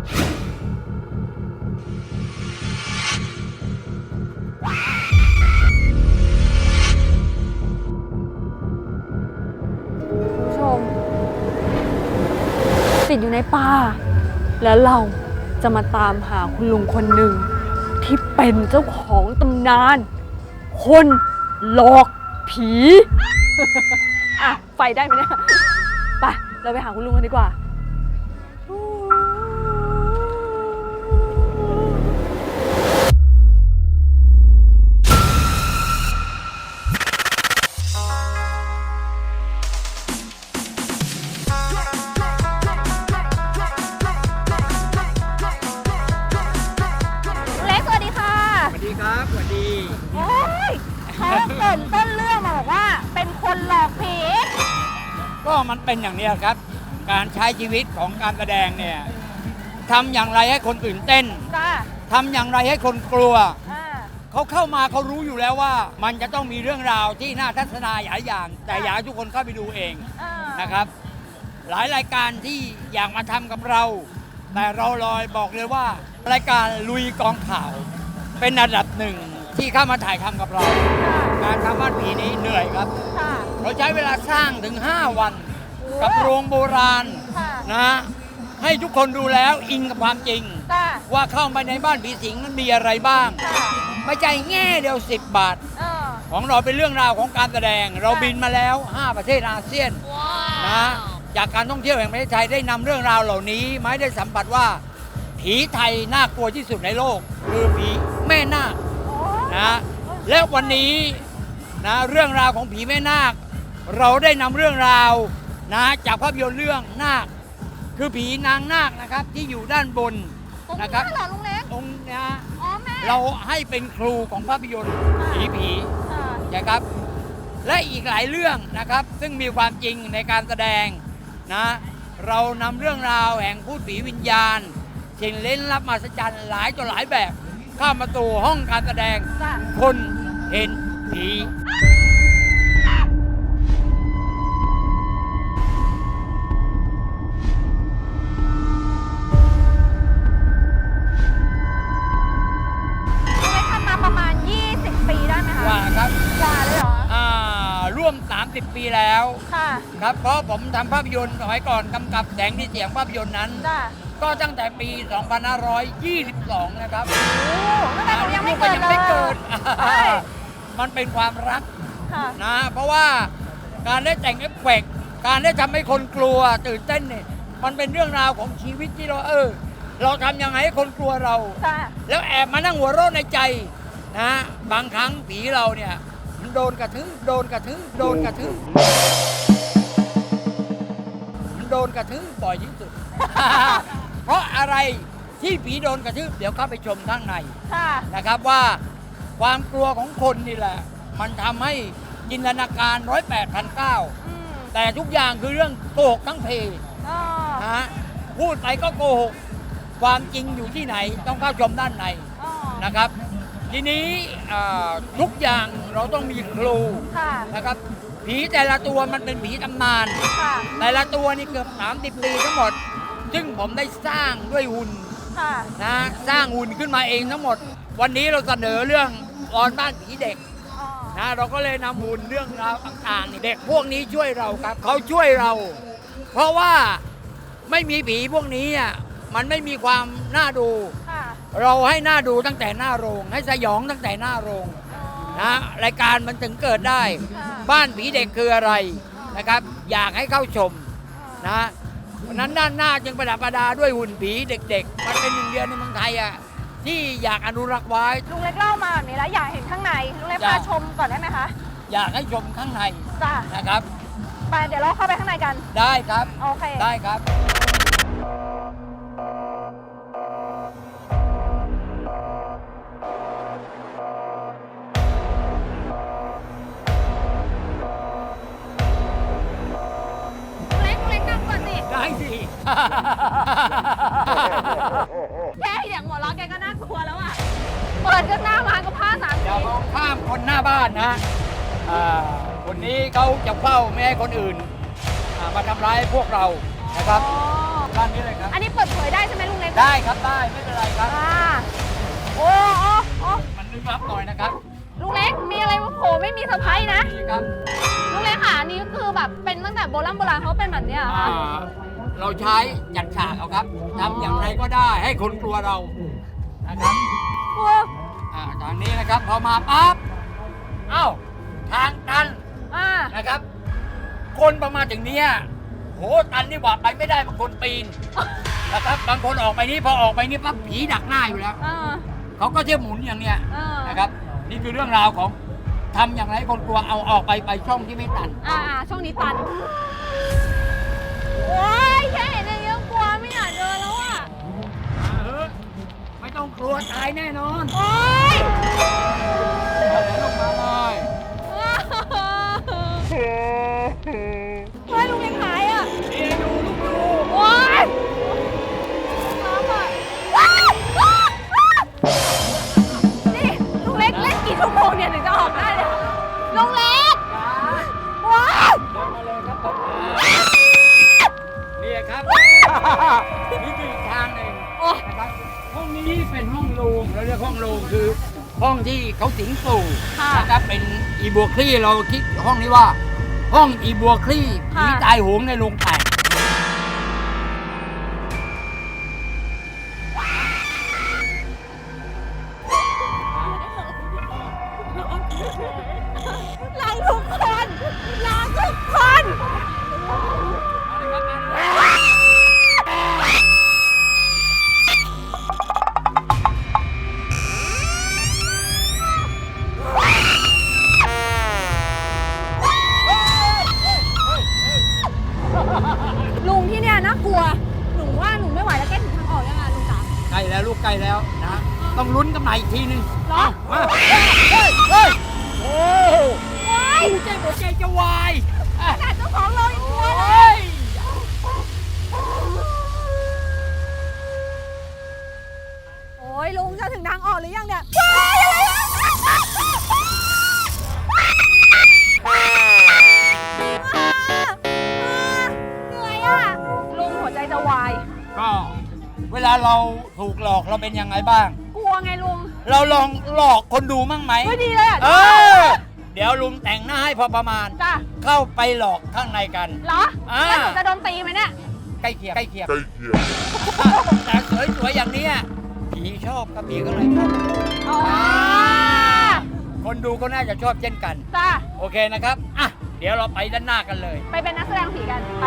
คุณผู้ชม ติดอยู่ในป่า แล้วเราจะมาตามหาคุณลุงคนหนึ่ง ที่เป็นเจ้าของตำนาน คนหลอกผี อะ ไฟได้ไหมเนี่ย ไป เราไปหาคุณลุงกันดีกว่า สวัสดีครับสวัสดีโอ้ยเขาเกรินต้นเรื่องมาบอกว่า เป็นคนหลอกผี ก็มันเป็นอย่างเนี้ยครับ การใช้ชีวิตของการแสดงเนี่ยทำอย่างไรให้คนตื่นเต้นจ้าทำอย่างไรให้คนกลัว อ่าเขาเข้ามาเขารู้อยู่แล้วว่า มันจะต้องมีเรื่องราวที่น่าทัศนาหลายอย่าง แต่อยากให้ทุกคนเข้าไปดูเองอ่านะครับ หลายรายการที่อยากมาทำกับเรา แต่เราลอยบอกเลยว่า รายการลุยกองข่าว เป็นอันดับหนึ่งที่เข้ามาถ่ายทำกับเรา การทำบ้านผีนี้เหนื่อยครับ ค่ะ เราใช้เวลาสร้างถึง 5 วัน กับโรงโบราณค่ะ นะให้ทุกคนดูแล้วอิงกับความจริงจ้าว่าเข้าไปในบ้านผีสิงนั้นมีอะไรบ้าง ค่ะไม่ใช่แง่เดียว 10 บาท เออของเราเป็นเรื่องราวของการแสดง เราบินมาแล้ว 5 ประเทศอาเซียนนะจากการท่องเที่ยวแห่งประเทศไทยได้นำเรื่องราวเหล่านี้มาให้ได้สัมผัสว่า ผีไทยน่ากลัวที่สุดในโลก คือผี แม่นาคโอ้นะและวันนี้นะเรื่องราวของผีแม่นาค เราได้นำเรื่องราวนะจากภาพยนตร์เรื่องนาค คือผีนางนาคนะครับที่อยู่ด้านบนตรงนะนี้ครับเหรอลุงเล็กตรงเนี้ยอ๋อแม่เราให้เป็นครูของภาพยนตร์ผีผีค่ะนะครับ และอีกหลายเรื่องนะครับ ซึ่งมีความจริงในการแสดงนะเรานำเรื่องราวแห่งพูดผีวิญญาณสิ่งเล่นลับมหัศจรรย์หลายต่อหลายแบบ เข้ามาตัวห้องการแสดงจ้าคนเห็นผีลุงเล็กทำมาประมาณ 20 ปีได้ไหมคะว่าครับ กว่าเลยเหรอ อ่า ร่วม 30 ปีแล้ว ค่ะ ครับ เพราะผมทำภาพยนตร์สมัยก่อนกำกับแสงที่เสียงภาพยนตร์นั้น จ้าก็ตั้งแต่ปี 2522 นะครับ โอ้ ใช่ มันเป็นความรักค่ะ นะ เพราะว่าการได้แต่งเอฟเฟกต์การได้ทำให้คนกลัวตื่นเต้นเนี่ยมันเป็นเรื่องราวของชีวิตที่เราเออ เราทำยังไงให้คนกลัวเราจ้าแล้วแอบมานั่งหัวเราะในใจนะ บางครั้งผีเราเนี่ยมันโดนกระทึ้งโดนกระทึ้งโดนกระทึ้งมันโดนกระทึ้งบ่อยที่สุด เพราะอะไรที่ผีโดนกระทึ้งเดี๋ยวเข้าไปชมข้างในค่ะ นะครับว่า ความกลัวของคนนี่แหละ มันทำให้จินตนาการร้อยแปดพันเก้าอืมแต่ทุกอย่างคือเรื่องโกหกทั้งเพอ๋อนะฮะพูดไปก็โกหก ความจริงอยู่ที่ไหนต้องเข้าชมด้านในอ๋อนะครับ ทีนี้อ่าทุกอย่างเราต้องมีครูค่ะนะครับ ผีแต่ละตัวมันเป็นผีตำนาน ค่ะแต่ละตัวนี่เกือบ 30 ปีทั้งหมด ซึ่งผมได้สร้างด้วยหุ่นค่ะนะ สร้างหุ่นขึ้นมาเองทั้งหมด วันนี้เราเสนอเรื่อง ออนบ้านผีเด็กอ๋อนะเราก็เลยนำหุ่นเรื่องราวต่างๆนี่เด็กพวกนี้ช่วยเราครับเขาช่วยเรา เพราะว่าไม่มีผีพวกนี้อะมันไม่มีความน่าดู ค่ะเราให้หน้าดูตั้งแต่หน้าโรง ให้สยองตั้งแต่หน้าโรงอ๋อนะรายการมันถึงเกิดได้ค่ะบ้านผีเด็กคืออะไรนะครับ อยากให้เข้าชมอ๋อนะวันนั้นด้านหน้าจึงประดับประดาด้วยหุ่นผีเด็ก ๆ มันเป็นหนึ่งเดียวในเมืองไทยอะ ที่อยากอนุรักษ์ไว้ ลุงเล็กเล่ามาแบบนี้แล้วอยากเห็นข้างในลุงเล็กจ้ะ พาชมก่อนได้ไหมคะอยากให้ชมข้างในจ้านะครับ ไปเดี๋ยวเราเข้าไปข้างในกันได้ครับ โอเค ได้ครับ ลุงเล็กลุงเล็กนั่งก่อนสิได้สิ คนหน้าบ้านนะอ่าคนนี้เขาจะเฝ้าไม่ให้คนอื่นอ่ามาทำร้ายพวกเรานะครับอ๋อคด้านนี้เลยครับ อันนี้เปิดเผยได้ใช่ไหมลุงเล็กได้ครับได้ไม่เป็นไรครับอ่าโอ้โอ้โอ้มันลึกลับหน่อยนะครับลุงเล็กมีอะไรมาโผล่ไม่มีเซอร์ไพรส์นะนี่ครับลุงเล็กค่ะอันนี้ก็คือแบบเป็นตั้งแต่โบราณโบราณเขาเป็นแบบเนี้ยเหรออ่าค่ะเราใช้จัดฉากเอาครับทำอย่างไรก็ได้ให้คนกลัวเรานะครับโอ้อ่าทางนี้นะครับพอมาปั๊บเอ้าทางตันอ่านะครับ คนประมาณถึงเนี้ยโหตันนี่หว่าไปไม่ได้บางคนปีนนะครับบางคนออกไปนี่พอออกไปนี่ปั๊บผีดักหน้าอยู่แล้วอ่าเขาก็เที่ยวหมุนอย่างเนี้ยอ่านะครับ นี่คือเรื่องราวของทำอย่างไรให้คนกลัวเอาออกไปไปช่องที่ไม่ตัน อ่าอ่าช่องนี้ตัน โอ้ยแค่เห็นอย่างนี้ก็กลัวไม่อยากเดินแล้วอะเออไม่ต้องกลัวตายแน่นอน โอ้ย นี่คืออีกทางหนึ่งโอ้ นะครับห้องนี้เป็นห้องโรงเราเรียกห้องโรงคือ ห้องที่เขาสิงสู่ค่ะ นะครับเป็นอีบัวคลี่เราคิดห้องนี้ว่า ห้องอีบัวคลี่ผีค่ะ ตายโหงในโรงแตก หนึงเหรอมาเฮ้ยเฮ้ยโอ้ว้ายใจหัวใจจะวายอะขนาดเจ้าของเรายังกลัวเลเฮ้ย ยโอ้ยลุงจะถึงทางออกหรือยังเนี่ยเหนื่อยอะลุงหัวใจจะวาย ก็ เวลาเราถูกหลอกเราเป็นยังไงบ้าง กลัวไงลุง เราลองหลอกคนดูมั่งไหม ไม่ดีเลยอะเออ เดี๋ยวลุงแต่งหน้าให้พอประมาณ จ้ะเข้าไปหลอกข้างในกัน เหรออ่า แล้วหนูจะโดนตีไหมเนี่ย ใกล้เคียงใกล้เคียงใกล้เคียงแต่สวยๆอย่างเนี้ยผีชอบกับผีก็เลยชอบอ๋อคนดูก็น่าจะชอบเช่นกัน จ้ะโอเคนะครับ อะ เดี๋ยวเราไปด้านหน้ากันเลย ไปเป็นนักแสดงผีกันไป